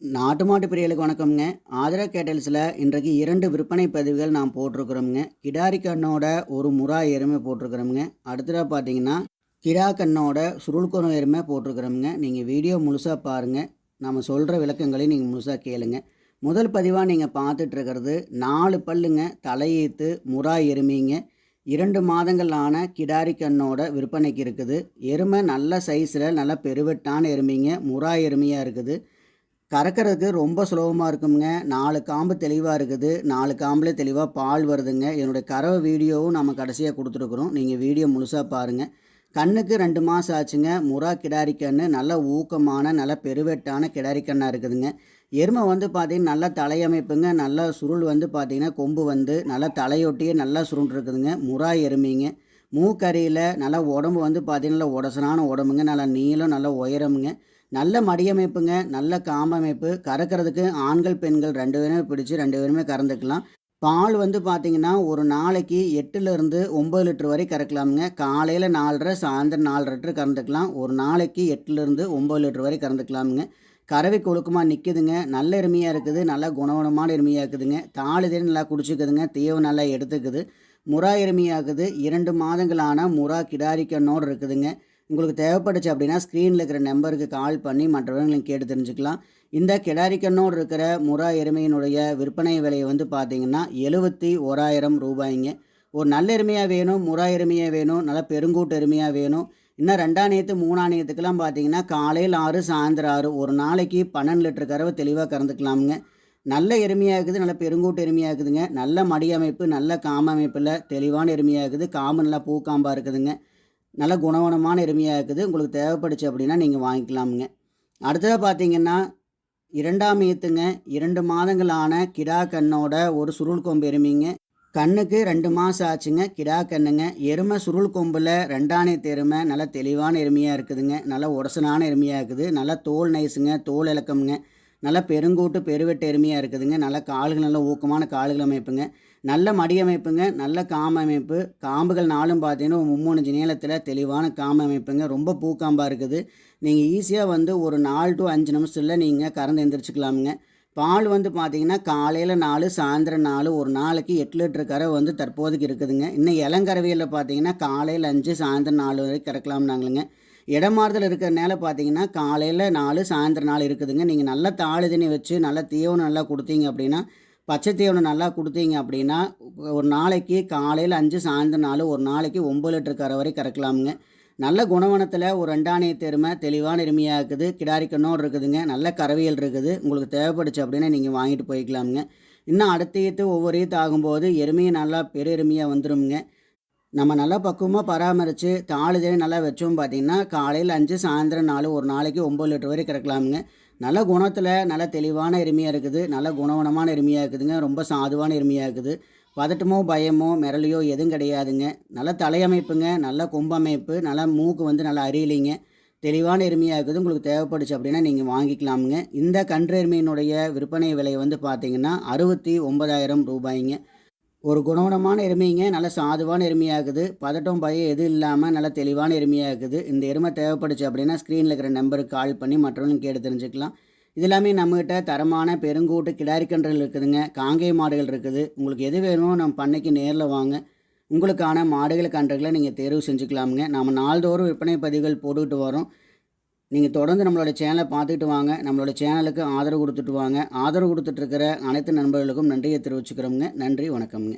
நாட்டு மாட்டு பிரியலுக்கு வணக்கம்ங்க. ஆதரா கேட்டல்ஸில் இன்றைக்கு இரண்டு விற்பனை பதிவுகள் நான் போட்டிருக்கிறோம்ங்க. கிடாரி கண்ணோட ஒரு முறா எருமை போட்டிருக்கிறோம்ங்க. அடுத்ததாக பார்த்தீங்கன்னா கிடா கண்ணோட சுருள்குரம் எருமை போட்டிருக்கிறோம்ங்க. நீங்கள் வீடியோ முழுசாக பாருங்கள் நம்ம சொல்கிற விளக்கங்களையும் நீங்கள் முழுசாக கேளுங்க. முதல் பதிவாக நீங்கள் பார்த்துட்ருக்கிறது நாலு பல்லுங்க தலையீத்து முறா எருமைங்க. இரண்டு மாதங்கள் ஆன கிடாரி கண்ணோட விற்பனைக்கு இருக்குது. எருமை நல்ல சைஸில் நல்ல பெருவெட்டான எருமைங்க. முறா எருமையாக இருக்குது. கறக்கிறதுக்கு ரொம்ப சுலபமாக இருக்குங்க நாலு காம்பு தெளிவாக இருக்குது. நாலு காம்பில் தெளிவாக பால் வருதுங்க. என்னுடைய கறவை வீடியோவும் நம்ம கடைசியாக கொடுத்துருக்குறோம். நீங்கள் வீடியோ முழுசாக பாருங்கள் கண்ணுக்கு ரெண்டு மாதம் ஆச்சுங்க. முறா கிடாரி கன்று நல்ல ஊக்கமான நல்ல பெருவெட்டான கிடாரி கண்ணாக இருக்குதுங்க. எருமை வந்து பார்த்திங்கன்னா நல்லா தலையமைப்புங்க. நல்லா சுருள் வந்து பார்த்திங்கன்னா கொம்பு வந்து நல்லா தலையொட்டியே நல்லா சுருண்டு இருக்குதுங்க முறா எருமைங்க. மூக்கறியில் நல்லா உடம்பு வந்து பார்த்திங்கன்னா நல்லா உடசனான உடம்புங்க. நல்லா நீளம் நல்லா உயரமுங்க. நல்ல மடியமைப்புங்க நல்ல காம்பமைப்பு. கறக்கிறதுக்கு ஆண்கள் பெண்கள் ரெண்டு பேருமே பிடிச்சி ரெண்டு பேருமே கறந்துக்கலாம். பால் வந்து பார்த்திங்கன்னா ஒரு நாளைக்கு எட்டுலேருந்து ஒம்பது லிட்டர் வரை கறக்கலாமுங்க. காலையில் நாலரை சாயந்தரம் நாலரை லிட்டர் கறந்துக்கலாம். ஒரு நாளைக்கு எட்டுலேருந்து ஒம்பது லிட்டர் வரை கறந்துக்கலாமுங்க. கறவை கொழுக்கமாக நிற்குதுங்க நல்ல எருமையாக இருக்குது. நல்ல குணகுணமான எருமையாக இருக்குதுங்க. தாளுதே நல்லா குடிச்சிக்குதுங்க. தீவம் நல்லா எடுத்துக்குது. முறா எருமையாகுது இரண்டு மாதங்களான முறா கிடாரிக்கணோடு இருக்குதுங்க. உங்களுக்கு தேவைப்பட்டுச்சு அப்படின்னா ஸ்க்ரீனில் இருக்கிற நம்பருக்கு கால் பண்ணி மற்றவர்களும் கேட்டு தெரிஞ்சுக்கலாம். இந்த கிடாரிக்கண்ணோடு இருக்கிற முறா எருமையினுடைய விற்பனை விலையை வந்து பார்த்தீங்கன்னா எழுபத்தி ஓராயிரம் ரூபாய்ங்க. ஒரு நல்ல எருமையாக வேணும் முறா எருமையாக வேணும் நல்ல பெருங்கூட்டு எருமையாக வேணும். இன்னும் ரெண்டாம் நேற்று மூணாம் நேற்றுக்கெல்லாம் பார்த்தீங்கன்னா காலையில் ஆறு சாயந்தரம் ஆறு. ஒரு நாளைக்கு பன்னெண்டு லிட்டர் கறவை தெளிவாக கறந்துக்கலாமுங்க. நல்ல எருமையாக இருக்குது நல்ல பெருங்கூட்டு எருமையாக இருக்குதுங்க. நல்ல மடி அமைப்பு நல்ல காம அமைப்பில் தெளிவான எருமையாக இருக்குது. காம்பு நல்லா பூக்காம்பாக இருக்குதுங்க. நல்ல குணவனமான எருமையாக இருக்குது. உங்களுக்கு தேவைப்படுச்சு அப்படின்னா நீங்கள் வாங்கிக்கலாமுங்க. அடுத்ததாக பார்த்தீங்கன்னா இரண்டாம் ஈத்துங்க இரண்டு மாதங்களான கிடா கண்ணோட ஒரு சுருள் கொம்பு எருமைங்க. கண்ணுக்கு ரெண்டு மாதம் ஆச்சுங்க கிடா கண்ணுங்க எருமை சுருள் கொம்பில் ரெண்டாணையத்து எருமை நல்ல தெளிவான எருமையாக இருக்குதுங்க. நல்ல உடசனான எருமையாக இருக்குது. நல்ல தோல் நைஸுங்க தோல் இலக்கம்ங்க. நல்ல பெருங்கூட்டு பெருவெட்டு எருமையாக இருக்குதுங்க. நல்ல கால்கள் நல்ல ஊக்கமான கால்கள் அமைப்புங்க. நல்ல மடி அமைப்புங்க. நல்ல காம அமைப்பு. காம்புகள் நாளும் பார்த்தீங்கன்னா மும்மூணு நீளத்தில் தெளிவான காம அமைப்புங்க. ரொம்ப பூக்காம்பாக இருக்குது. நீங்கள் ஈஸியாக வந்து ஒரு நாலு டு அஞ்சு நிமிஷத்தில் நீங்கள் கறந்து எந்திரிச்சிக்கலாமுங்க. பால் வந்து பார்த்தீங்கன்னா காலையில் நாலு சாயந்தரம் நாலு ஒரு நாளைக்கு எட்டு லிட்டர் கரை வந்து தற்போதைக்கு இருக்குதுங்க. இன்னும் இளங்கறவையில் பார்த்தீங்கன்னா காலையில் அஞ்சு சாயந்தரம் நாலு வரைக்கும் கறக்கலாம்னாங்களுங்க. இடமாறுதல் இருக்கிறனால பார்த்தீங்கன்னா காலையில் நாலு சாயந்தரம் நாள் இருக்குதுங்க. நீங்கள் நல்லா தாழ் தண்ணி வச்சு நல்லா தீவனம் நல்லா கொடுத்தீங்க அப்படின்னா பச்சை தீவனம் நல்லா கொடுத்தீங்க அப்படின்னா ஒரு நாளைக்கு காலையில் அஞ்சு சாயந்தரம் நாள் ஒரு நாளைக்கு ஒம்பது லிட்டர் கரை வரை கறக்கலாமுங்க. நல்ல குணவனத்தில் ஒரு ரெண்டாணைய தெருமை தெளிவான எருமையாக இருக்குது. கிடாரி கண்ணோடு இருக்குதுங்க. நல்ல கறவியல் இருக்குது. உங்களுக்கு தேவைப்படுச்சு அப்படின்னா நீங்கள் வாங்கிட்டு போய்க்கலாமுங்க. இன்னும் அடுத்த ஈத்து ஒவ்வொரு ஈத்து ஆகும்போது எருமையை நல்லா பெரு எருமையாக வந்துடும்ங்க நம்ம நல்லா பக்குவமாக பராமரித்து தாளுதே நல்லா வச்சோம் பார்த்திங்கன்னா காலையில் அஞ்சு சாயந்தரம் நாலு ஒரு நாளைக்கு ஒம்பது லிட்டர் வரை கிடக்கலாமுங்க நல்ல குணத்தில் நல்ல தெளிவான எருமையாக இருக்குது. நல்ல குணவனமான எருமையாக இருக்குதுங்க. ரொம்ப சாதுவான எருமையாக இருக்குது. பதட்டமோ பயமோ மிரளியோ எதுவும் கிடையாதுங்க. நல்ல தலையமைப்புங்க. நல்ல கொம்பமைப்பு. நல்ல மூக்கு வந்து நல்லா அறியலிங்க தெளிவான எருமையாக இருக்குது. உங்களுக்கு தேவைப்படுச்சு அப்படின்னா நீங்கள் வாங்கிக்கலாமுங்க. இந்த கன்று எருமையினுடைய விற்பனை விலை வந்து பார்த்தீங்கன்னா அறுபத்தி ஒன்பதாயிரம் ரூபாய்ங்க. ஒரு குணவனமான எருமைங்க நல்ல சாதுவான எருமையாகுது பதட்டம் பயம் எதுவும் இல்லாமல் நல்ல தெளிவான எருமையாகுது இந்த எருமை தேவைப்படுச்சு அப்படின்னா ஸ்க்ரீனில் இருக்கிற நம்பருக்கு கால் பண்ணி மற்றவங்களும் கேட்டு தெரிஞ்சுக்கலாம். இது எல்லாமே நம்மகிட்ட தரமான பெருங்கூட்டு கிடாரிக்கன்றுகள் இருக்குதுங்க. காங்கேய மாடுகள் இருக்குது. உங்களுக்கு எது வேணுமோ நம்ம பண்ணைக்கு நேரில் வாங்க. உங்களுக்கான மாடுகள் கன்றுகளை நீங்கள் தேர்வு செஞ்சுக்கலாமுங்க. நம்ம நாள்தோறும் விற்பனை பதிவுகள் போட்டுக்கிட்டு வரோம். நீங்கள் தொடர்ந்து நம்மளோட சேனலை பார்த்துக்கிட்டு வாங்க. நம்மளோட சேனலுக்கு ஆதரவு கொடுத்துட்டு வாங்க. ஆதரவு கொடுத்துட்ருக்கிற அனைத்து நண்பர்களுக்கும் நன்றியை தெரிவிச்சுக்கிறோங்க நன்றி வணக்கம்ங்க.